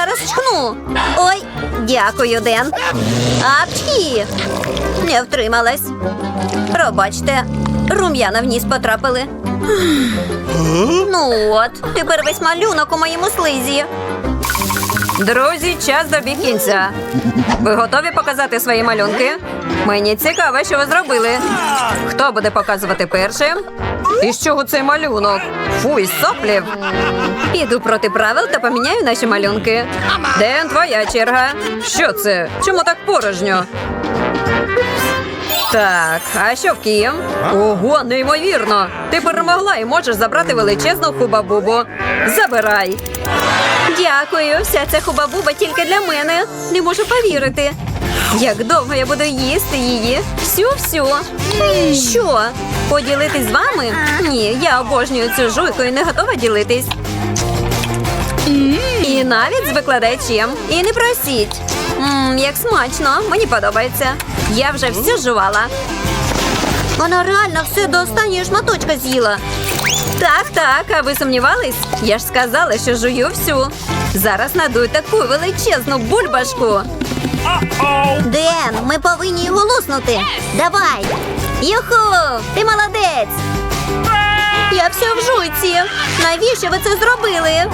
Зараз чхну. Ой, дякую, Ден. Апчхі! Не втрималась. Пробачте, рум'яна в ніс потрапили. Ну от, тепер весь малюнок у моєму слизі. Друзі, час добіг кінця. Ви готові показати свої малюнки? Мені цікаво, що ви зробили. Хто буде показувати першим? І з чого цей малюнок? Фу, із соплів. Піду проти правил та поміняю наші малюнки. Ден, твоя черга. Що це? Чому так порожньо? Так, а що в Київ? Ого, неймовірно! Ти перемогла і можеш забрати величезну хубабубу. Забирай. Дякую, вся ця хубабуба тільки для мене. Не можу повірити. Як довго я буду їсти її? Всю-всю. Що? Поділитись з вами? Ні, я обожнюю цю жуйку і не готова ділитись. І навіть з викладачем. І не просіть. Мм, як смачно, мені подобається. Я вже все жувала. Вона реально все до останньої шматочка з'їла. Так, так, а ви сумнівались? Я ж сказала, що жую всю. Зараз надую таку величезну бульбашку. Ден, ми повинні його луснути. Давай. Юху, ти молодець. Я все в жуйці. Навіщо ви це зробили?